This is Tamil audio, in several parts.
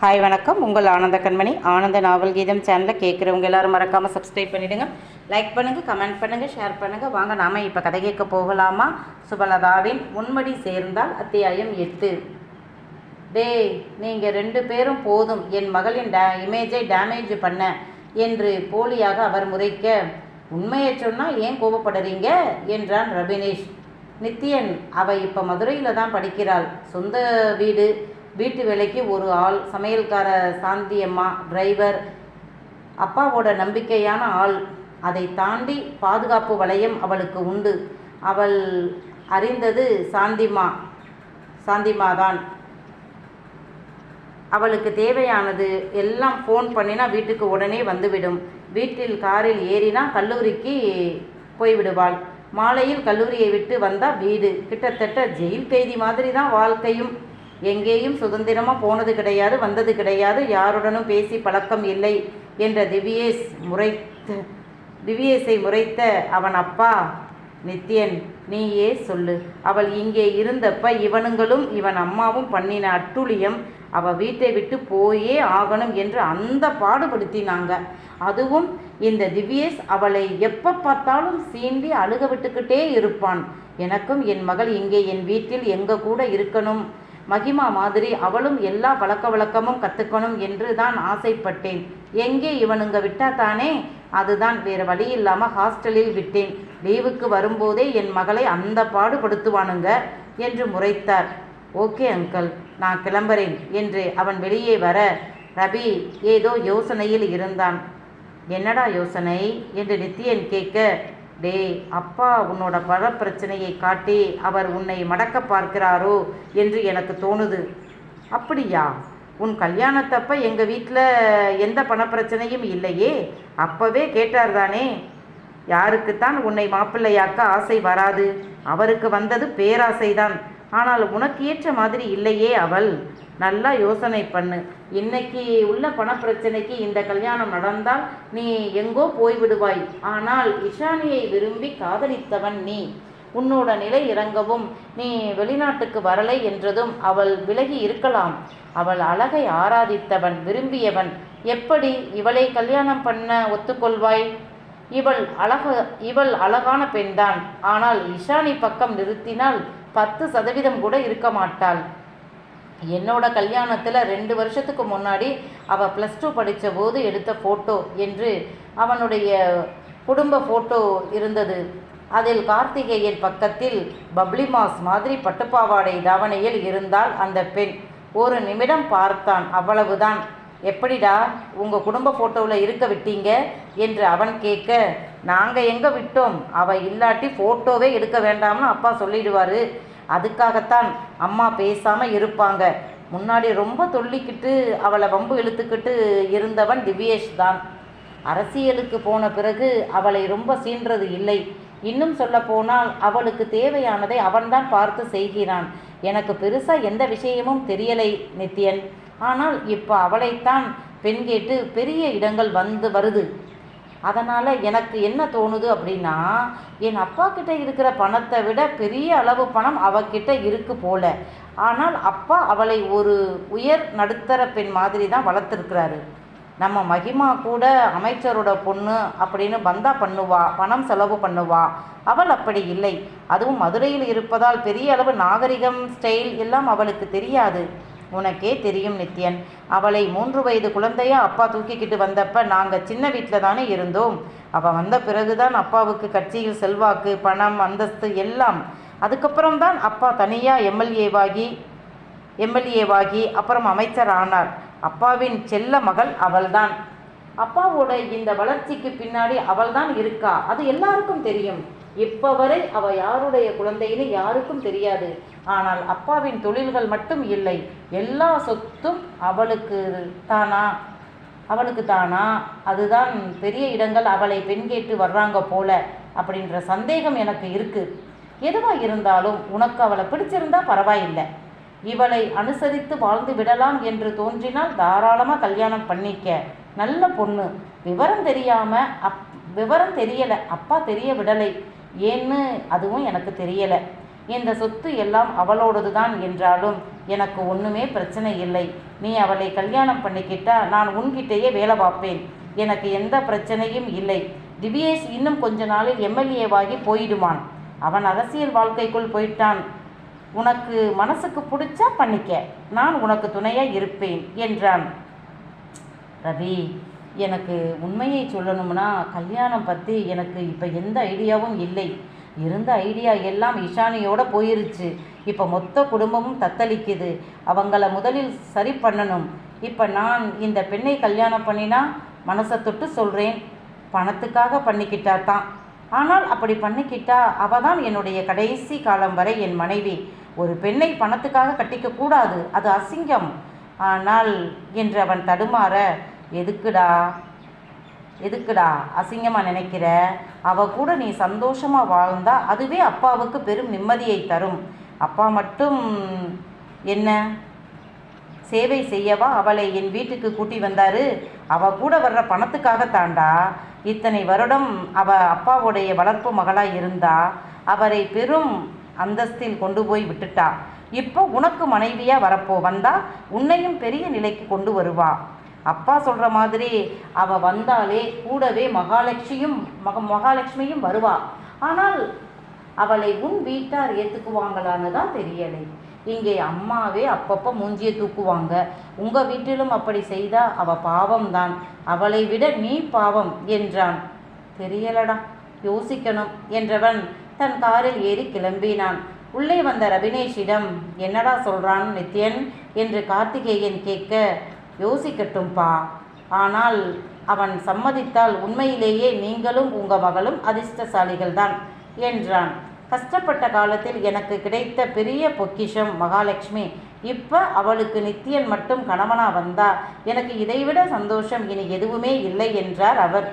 ஹாய் வணக்கம். உங்கள் ஆனந்த கண்மணி. ஆனந்த நாவல் கீதம் சேனலில் கேட்குறவங்க எல்லாரும் மறக்காமல் சப்ஸ்கிரைப் பண்ணிவிடுங்க லைக் பண்ணுங்கள் கமெண்ட் பண்ணுங்கள் ஷேர் பண்ணுங்கள் வாங்க நாம இப்போ கதை கேட்க போகலாமா? சுபலதாவின் முன்மடி சேர்ந்தால் அத்தியாயம் எட்டு. டேய் நீங்கள் ரெண்டு பேரும் போதும். என் மகளின் டே இமேஜை டேமேஜ் பண்ண என்று போலியாக அவர் முறைக்க உண்மையை சொன்னால் ஏன் கோபப்படுறீங்க? என்றான் ரபினேஷ். நித்யன் அவள் இப்போ மதுரையில் தான் படிக்கிறாள். சொந்த வீடு வீட்டு வேலைக்கு ஒரு ஆள் சமையல்கார சாந்தியம்மா டிரைவர் அப்பாவோட நம்பிக்கையான ஆள். அதை தாண்டி பாதுகாப்பு வளையம் அவளுக்கு உண்டு. அவள் அறிந்தது சாந்திமா சாந்திமா தான் அவளுக்கு தேவையானது எல்லாம் ஃபோன் பண்ணினா வீட்டுக்கு உடனே வந்துவிடும். வீட்டில் காரில் ஏறினா கல்லூரிக்கு போய்விடுவாள். மாலையில் கல்லூரியை விட்டு வந்தால் வீடு. கிட்டத்தட்ட ஜெயில் கைதி மாதிரி தான் வாழ்க்கையும். எங்கேயும் சுதந்திரமாக போனது கிடையாது வந்தது கிடையாது யாருடனும் பேசி பழக்கம் இல்லை என்ற திவ்யேஷ் முறைத்த திவ்யேஷை முறைத்த அவன் அப்பா நித்யன் நீயே சொல்லு. அவள் இங்கே இருந்தப்ப இவனுங்களும் இவன் அம்மாவும் பண்ணின அட்டுழியம் அவ வீட்டை விட்டு போயே ஆகணும் என்று அந்த பாடுபடுத்தினாங்க. அதுவும் இந்த திவ்யேஷ் அவளை எப்போ பார்த்தாலும் சீண்டி அழுக விட்டுக்கிட்டே இருப்பான். எனக்கும் என் மகள் இங்கே என் வீட்டில் எங்கே கூட இருக்கணும். மகிமா மாதிரி அவளும் எல்லா பழக்க வழக்கமும் கற்றுக்கணும் என்று தான் ஆசைப்பட்டேன். எங்கே இவனுங்க விட்டா தானே? அதுதான் வேறு வழி இல்லாமல் ஹாஸ்டலில் விட்டேன். லீவுக்கு வரும்போதே என் மகளை அந்த பாடுபடுத்துவானுங்க என்று முறைத்தார். ஓகே அங்கிள் நான் கிளம்புறேன் என்று அவன் வெளியே வர ரவி ஏதோ யோசனையில் இருந்தான். என்னடா யோசனை? என்று நித்யன் கேட்க டேய் அப்பா உன்னோட பல பிரச்சனையை காட்டி அவர் உன்னை மடக்க பார்க்கிறாரோ என்று எனக்கு தோணுது. அப்படியா? உன் கல்யாணத்தப்ப எங்கள் வீட்டில் எந்த பணப்பிரச்சனையும் இல்லையே? அப்பவே கேட்டார் தானே யாருக்குத்தான் உன்னை மாப்பிள்ளையாக்க ஆசை வராது. அவருக்கு வந்தது பேராசைதான். ஆனால் உனக்கு ஏற்ற மாதிரி இல்லையே அவள். நல்லா யோசனை பண்ணு. இன்னைக்கு உள்ள பணப்பிரச்சனைக்கு இந்த கல்யாணம் நடந்தால் நீ எங்கோ போய்விடுவாய். ஆனால் இஷானியை விரும்பி காதலித்தவன் நீ. உன்னோட நிலை இறங்கவும் நீ வெளிநாட்டுக்கு வரலை என்றதும் அவள் விலகி இருக்கலாம். அவள் அழகை ஆராதித்தவன் விரும்பியவன். எப்படி இவளை கல்யாணம் பண்ண ஒத்துக்கொள்வாய்? இவள் அழக இவள் அழகான பெண்தான். ஆனால் இஷானி பக்கம் நிறுத்தினால் பத்து சதவீதம் கூட இருக்க மாட்டாள். என்னோட கல்யாணத்தில் ரெண்டு வருஷத்துக்கு முன்னாடி அவள் ப்ளஸ் டூ படித்த போது எடுத்த ஃபோட்டோ என்று அவனுடைய குடும்ப ஃபோட்டோ இருந்தது. அதில் கார்த்திகேயன் பக்கத்தில் பப்ளி மாஸ் மாதிரி பட்டுப்பாவாடை தாவணையில் இருந்தால் அந்த பெண். ஒரு நிமிடம் பார்த்தான். அவ்வளவுதான். எப்படிடா உங்கள் குடும்ப ஃபோட்டோவில் இருக்க விட்டீங்க? என்று அவன் கேட்க நாங்கள் எங்கே விட்டோம்? அவள் இல்லாட்டி ஃபோட்டோவே எடுக்க வேண்டாம்னு அப்பா சொல்லிடுவார். அதுக்காகத்தான் அம்மா பேசாமல் இருப்பாங்க. முன்னாடி ரொம்ப தொல்லிக்கிட்டு அவளை வம்பு இழுத்துக்கிட்டு இருந்தவன் திவ்யேஷ் தான். அரசியலுக்கு போன பிறகு அவளை ரொம்ப சீன்றது இல்லை. இன்னும் சொல்ல போனால் அவளுக்கு தேவையானதை அவன்தான் பார்த்து செய்கிறான். எனக்கு பெருசாக எந்த விஷயமும் தெரியலை நித்யன். ஆனால் இப்போ அவளைத்தான் பெண் கேட்டு பெரிய இடங்கள் வந்து வருது. அதனால் எனக்கு என்ன தோணுது அப்படின்னா என் அப்பா கிட்ட இருக்கிற பணத்தை விட பெரிய அளவு பணம் அவகிட்ட இருக்கு போல. ஆனால் அப்பா அவளை ஒரு உயர் நடுத்தர பெண் மாதிரி தான் வளர்த்துருக்கிறாரு. நம்ம மகிமா கூட அமைச்சரோட பொண்ணு அப்படின்னு பந்தா பண்ணுவா பணம் செலவு பண்ணுவா. அவள் அப்படி இல்லை. அதுவும் மதுரையில் இருப்பதால் பெரிய அளவு நாகரிகம் ஸ்டைல் எல்லாம் அவளுக்கு தெரியாது. உனக்கே தெரியும் நித்யன். அவளை மூன்று வயது குழந்தையா அப்பா தூக்கிக்கிட்டு வந்தப்ப நாங்கள் சின்ன வீட்டில் தானே இருந்தோம். அவள் வந்த பிறகுதான் அப்பாவுக்கு கட்சியில் செல்வாக்கு பணம் அந்தஸ்து எல்லாம். அதுக்கப்புறம் தான் அப்பா தனியாக எம்எல்ஏவாகி எம்எல்ஏவாகி அப்புறம் அமைச்சர் ஆனார் அப்பாவின் செல்ல மகள் அவள்தான். அப்பாவோட இந்த வளர்ச்சிக்கு பின்னாடி அவள் தான் இருக்கா? அது எல்லாருக்கும் தெரியும். இப்போ வரை அவ யாருடைய குழந்தைன்னு யாருக்கும் தெரியாது. ஆனால் அப்பாவின் தொழில்கள் மட்டும் இல்லை. எல்லா சொத்தும் அவளுக்கு தானா? அவளுக்கு தானா? அதுதான் பெரிய இடங்கள் அவளை பெண் கேட்டு வர்றாங்க போல அப்படின்ற சந்தேகம் எனக்கு இருக்கு. எதுவாக இருந்தாலும் உனக்கு அவளை பிடிச்சிருந்தா பரவாயில்லை. இவளை அனுசரித்து வாழ்ந்து விடலாம் என்று தோன்றினால் தாராளமாக கல்யாணம் பண்ணிக்க. நல்ல பொண்ணு. விவரம் தெரியாம அப் விவரம் தெரியலை. அப்பா தெரிய விடலை. ஏன்னு அதுவும் எனக்கு தெரியலை. இந்த சொத்து எல்லாம் அவளோடது தான் என்றாலும் எனக்கு ஒன்றுமே பிரச்சனை இல்லை. நீ அவளை கல்யாணம் பண்ணிக்கிட்டா நான் உன்கிட்டேயே வேலை பார்ப்பேன். எனக்கு எந்த பிரச்சனையும் இல்லை. திவ்யேஷ் இன்னும் கொஞ்ச நாளில் எம்எல்ஏவாகி போயிடுவான் அவன் அரசியல் வாழ்க்கைக்குள் போயிட்டான். உனக்கு மனசுக்கு பிடிச்சா பண்ணிக்க. நான் உனக்கு துணையாக இருப்பேன் என்றான். ரவி எனக்கு உண்மையை சொல்லணும்னா கல்யாணம் பற்றி எனக்கு இப்போ எந்த ஐடியாவும் இல்லை. இருந்த ஐடியா எல்லாம் இஷானியோட போயிருச்சு. இப்போ மொத்த குடும்பமும் தத்தளிக்குது. அவங்கள முதலில் சரி பண்ணணும். இப்போ நான் இந்த பெண்ணை கல்யாணம் பண்ணினா மனசை தொட்டு சொல்கிறேன் பணத்துக்காக பண்ணிக்கிட்டா தான். ஆனால் அப்படி பண்ணிக்கிட்டா அவ தான் என்னுடைய கடைசி காலம் வரை என் மனைவி. ஒரு பெண்ணை பணத்துக்காக கட்டிக்க கூடாது. அது அசிங்கம். ஆனால் என்று அவன் தடுமாற எதுக்குடா? எதுக்குடா? அசிங்கமாக நினைக்கிற? அவ கூட நீ சந்தோஷமாக வாழ்ந்தா அதுவே அப்பாவுக்கு பெரும் நிம்மதியை தரும். அப்பா மட்டும் என்ன? சேவை செய்யவா? அவளை என் வீட்டுக்கு கூட்டி வந்தாரு. அவ கூட வர்ற பணத்துக்காக தாண்டா. இத்தனை வருடம் அவ அப்பாவுடைய வளர்ப்பு மகளாக இருந்தா அவரை பெரும் அந்தஸ்தில் கொண்டு போய் விட்டுட்டா. இப்போ உனக்கு மனைவியாக வரப்போ வந்தா உன்னையும் பெரிய நிலைக்கு கொண்டு வருவா. அப்பா சொல்கிற மாதிரி அவள் வந்தாலே கூடவே மகாலட்சுமியும் மக மகாலட்சுமியும் வருவா. ஆனால் அவளை உன் வீட்டார் ஏற்றுக்குவாங்களான்னு தான் தெரியலை. இங்கே அம்மாவே அப்பப்போ மூஞ்சியை தூக்குவாங்க. உங்கள் வீட்டிலும் அப்படி செய்தா அவள் பாவம்தான். அவளை விட நீ பாவம் என்றான். தெரியலடா யோசிக்கணும் என்றவன் தன் காரில் ஏறி கிளம்பினான். உள்ளே வந்த ரபினேஷிடம் என்னடா சொல்கிறான் நித்யன்? என்று கார்த்திகேயன் கேட்க யோசிக்கட்டும்பா. ஆனால் அவன் சம்மதித்தால் உண்மையிலேயே நீங்களும் உங்கள் மகளும் அதிர்ஷ்டசாலிகள்தான் என்றான். கஷ்டப்பட்ட காலத்தில் எனக்கு கிடைத்த பெரிய பொக்கிஷம் மகாலட்சுமி. இப்போ அவளுக்கு நித்தியன் மட்டும் கணவனா வந்தா எனக்கு இதைவிட சந்தோஷம் இனி எதுவுமே இல்லை என்றார் அவர்.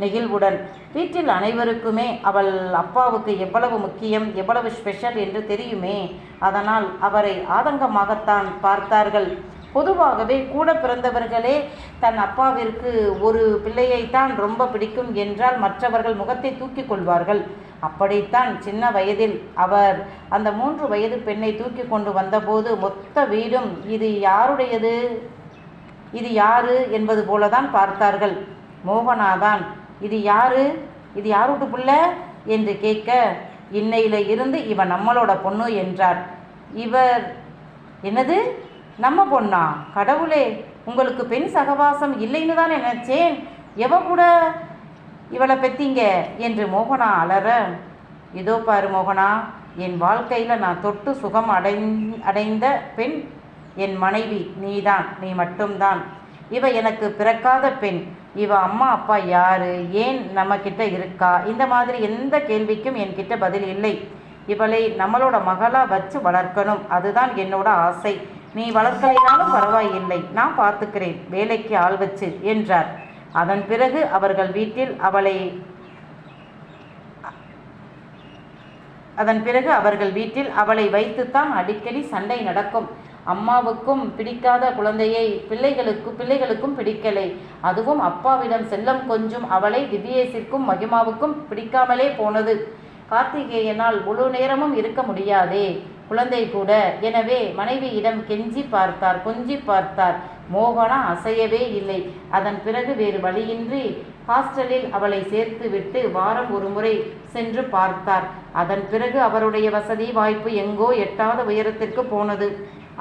நெகிழ்வுடன். வீட்டில் அனைவருக்குமே அவள் அப்பாவுக்கு எவ்வளவு முக்கியம் எவ்வளவு ஸ்பெஷல் என்று தெரியுமே. அதனால் அவரை ஆதங்கமாகத்தான் பார்த்தார்கள். பொதுவாகவே கூட பிறந்தவர்களே தன் அப்பாவிற்கு ஒரு பிள்ளையைத்தான் ரொம்ப பிடிக்கும் என்றால் மற்றவர்கள் முகத்தை தூக்கிக் கொள்வார்கள். அப்படித்தான் சின்ன வயதில் அவர் அந்த மூன்று வயது பெண்ணை தூக்கி கொண்டு வந்தபோது மொத்த வீடும் இது யாருடையது? இது யாரு? என்பது போலதான் பார்த்தார்கள். மோகனாதான். இது யாரு? இது யார் வீட்டு புள்ள? என்று கேட்க இன்னையில இருந்து இவன் நம்மளோட பொண்ணு என்றார். இவர் என்னது? நம்ம பொண்ணா? கடவுளே உங்களுக்கு பெண் சகவாசம் இல்லைன்னு தான் நினைச்சேன். எவ கூட இவளை பெத்தீங்க? என்று மோகனா அலற இதோ பாரு மோகனா என் வாழ்க்கையில் நான் தொட்டு சுகம் அடை அடைந்த பெண். என் மனைவி நீதான் நீ மட்டும்தான். இவ எனக்கு பிறக்காத பெண். இவ அம்மா அப்பா யாரு? ஏன் நம்ம கிட்ட இருக்கா? இந்த மாதிரி எந்த கேள்விக்கும் என்கிட்ட பதில் இல்லை. இவளை நம்மளோட மகளா வச்சு வளர்க்கணும். அதுதான் என்னோட ஆசை. நீ வளர்க்கலைனாலும் பரவாயில்லை. நான் பார்த்துக்கிறேன். வேலைக்கு ஆள் வச்சு என்றார். அதன் பிறகு அவர்கள் வீட்டில் அவளை அதன் பிறகு அவர்கள் வீட்டில் அவளை வைத்துத்தான் அடிக்கடி சண்டை நடக்கும். அம்மாவுக்கும் பிடிக்காத குழந்தையை பிள்ளைகளுக்கு பிள்ளைகளுக்கும் பிடிக்கலை. அதுவும் அப்பாவிடம் செல்லம் கொஞ்சம் அவளை திவ்யேசிற்கும் மகிமாவுக்கும் பிடிக்காமலே போனது. கார்த்திகேயனால் முழு நேரமும் இருக்க முடியாதே. குழந்தை கூட. எனவே மனைவியிடம் கெஞ்சி பார்த்தார் கொஞ்சி பார்த்தார். மோகனா அசையவே இல்லை. அதன் பிறகு வேறு வழியின்றி ஹாஸ்டலில் அவளை சேர்த்துவிட்டு வாரம் ஒரு முறை சென்று பார்த்தார். அதன் பிறகு அவருடைய வசதி வாய்ப்பு எங்கோ எட்டாத உயரத்திற்கு போனது.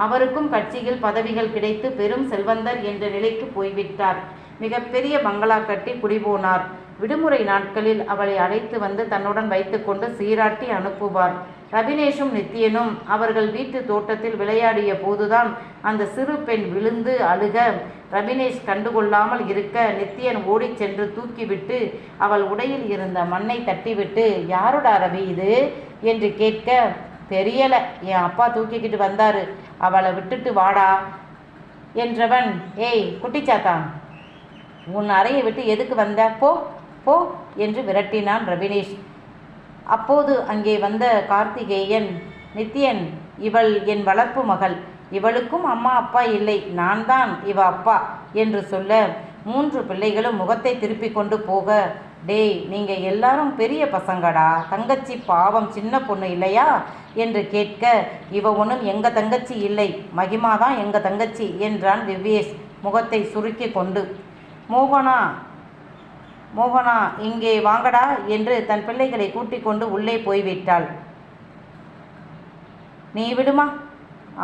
அவருக்கும் கட்சியில் பதவிகள் கிடைத்து பெரும் செல்வந்தர் என்ற நிலைக்கு போய்விட்டார். மிகப்பெரிய பங்களா கட்டி குடிபோனார். விடுமுறை நாட்களில் அவளை அழைத்து வந்து தன்னுடன் வைத்துக்கொண்டு சீராட்டி அனுப்புவார். ரபினேஷும் நித்தியனும் அவர்கள் வீட்டு தோட்டத்தில் விளையாடிய போதுதான் அந்த சிறு பெண் விழுந்து அழுக ரபினேஷ் கண்டுகொள்ளாமல் இருக்க நித்தியன் ஓடிச் சென்று தூக்கிவிட்டு அவள் உடையில் இருந்த மண்ணை தட்டிவிட்டு யாருடா ரவி இது? என்று கேட்க தெரியலை. என் அப்பா தூக்கிக்கிட்டு வந்தாரு. அவளை விட்டுட்டு வாடா என்றவன் ஏய் குட்டிச்சாத்தான் உன் அறையை விட்டு எதுக்கு வந்த? போ போ என்று விரட்டினான் ரவினேஷ். அப்போது அங்கே வந்த கார்த்திகேயன் நித்யன் இவள் என் வளர்ப்பு மகள். இவளுக்கும் அம்மா அப்பா இல்லை. நான் தான் இவ அப்பா என்று சொல்ல மூன்று பிள்ளைகளும் முகத்தை திருப்பிக் கொண்டு போக டேய் நீங்கள் எல்லாரும் பெரிய பசங்கடா. தங்கச்சி பாவம் சின்ன பொண்ணு இல்லையா? என்று கேட்க இவ ஒன்றும் எங்கள் தங்கச்சி இல்லை. மகிமா தான் எங்கள் தங்கச்சி என்றான் திவ்யேஷ் முகத்தை சுருக்கி கொண்டு. மோகனா மோகனா இங்கே வாங்கடா என்று தன் பிள்ளைகளை கூட்டிக் கொண்டு உள்ளே போய்விட்டாள். நீ விடுமா?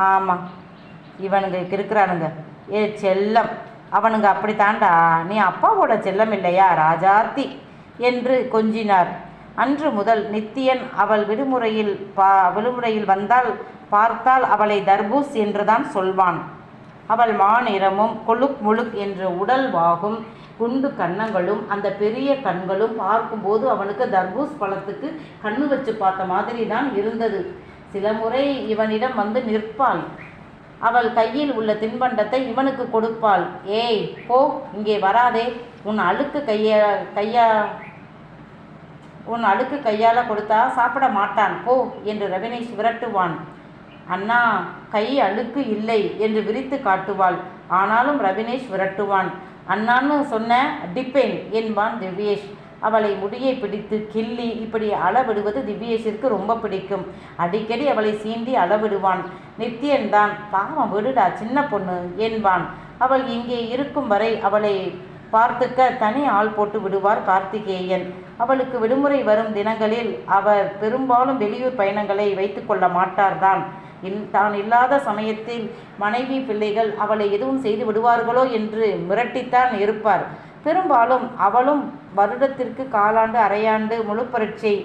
ஆமாம் இவனுங்க இருக்கிறானுங்க ஏ செல்லம். அவனுங்க அப்படித்தாண்டா நீ அப்பாவோட செல்லம் இல்லையா ராஜாத்தி என்று கொஞ்சினார். அன்று முதல் நித்தியன் அவள் விடுமுறையில் பா விடுமுறையில் வந்தால் பார்த்தால் அவளை தர்பூஸ் என்றுதான் சொல்வான். அவள் மாநிறமும் கொழுக் முழுக் என்ற உடல் வாகும் குண்டு கன்னங்களும் அந்த பெரிய கண்களும் பார்க்கும்போது அவனுக்கு தர்பூஸ் பழத்துக்கு கண்ணு வச்சு பார்த்த மாதிரி தான் இருந்தது. சில முறை இவனிடம் வந்து நிற்பாள். அவள் கையில் உள்ள தின்பண்டத்தை இவனுக்கு கொடுப்பாள். ஏய் போ இங்கே வராதே. உன் அழுக்கு கையா கையா உன் அழுக்கு கையால் கொடுத்தா சாப்பிட மாட்டான். போ என்று ரவினேஷ் விரட்டுவான் அண்ணா கை அழுக்கு இல்லை என்று விரித்து காட்டுவாள். ஆனாலும் ரவினேஷ் விரட்டுவான் அண்ணான்னு சொன்ன டிப்பேன் என்பான் திவ்யேஷ். அவளை முடியை பிடித்து கிள்ளி இப்படி அளவிடுவது திவ்யேஷிற்கு ரொம்ப பிடிக்கும். அடிக்கடி அவளை சீண்டி அளவிடுவான். நித்தியன்தான் பாவம் விடுடா சின்ன பொண்ணு என்பான். அவள் இங்கே இருக்கும் வரை அவளை பார்த்துக்க தனி ஆள் போட்டு விடுவார் கார்த்திகேயன். அவளுக்கு விடுமுறை வரும் தினங்களில் அவர் பெரும்பாலும் வெளியூர் பயணங்களை வைத்துக்கொள்ள மாட்டார்தான். இல் தான் இல்லாத சமயத்தில் மனைவி பிள்ளைகள் அவளை எதுவும் செய்து விடுவார்களோ என்று மிரட்டித்தான் இருப்பார். பெரும்பாலும் அவளும் வருடத்திற்கு காலாண்டு அரையாண்டு முழு பரீட்சை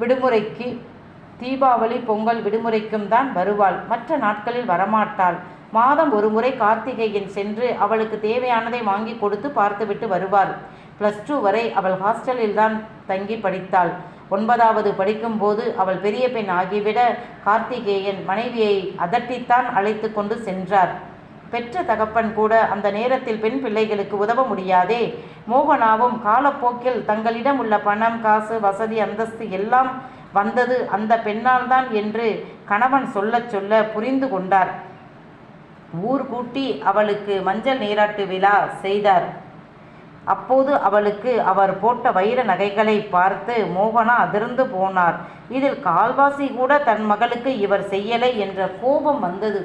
விடுமுறைக்கு தீபாவளி பொங்கல் விடுமுறைக்கும் தான் வருவாள். மற்ற நாட்களில் வரமாட்டாள். மாதம் ஒரு முறை கார்த்திகேயன் சென்று அவளுக்கு தேவையானதை வாங்கி கொடுத்து பார்த்துவிட்டு வருவார் ப்ளஸ் டூ வரை அவள் ஹாஸ்டலில் தான் தங்கி படித்தாள். ஒன்பதாவது படிக்கும்போது அவள் பெரிய பெண் ஆகிவிட கார்த்திகேயன் மனைவியை அதட்டித்தான் அழைத்து கொண்டு சென்றார். பெற்ற தகப்பன் கூட அந்த நேரத்தில் பெண் பிள்ளைகளுக்கு உதவ முடியாதே. மோகனாவும் காலப்போக்கில் தங்களிடம் உள்ள பணம் காசு வசதி அந்தஸ்து எல்லாம் வந்தது அந்த பெண்ணால்தான் என்று கணவன் சொல்லச் சொல்ல புரிந்து கொண்டார். ஊர் கூட்டி அவளுக்கு மஞ்சள் நீராட்டு விழா செய்தார். அப்போது அவளுக்கு அவர் போட்ட வைர நகைகளை பார்த்து மோகனா அதிர்ந்து போனார். இதில் கால்வாசி கூட தன் மகளுக்கு இவர் செய்யலை என்ற கோபம் வந்தது.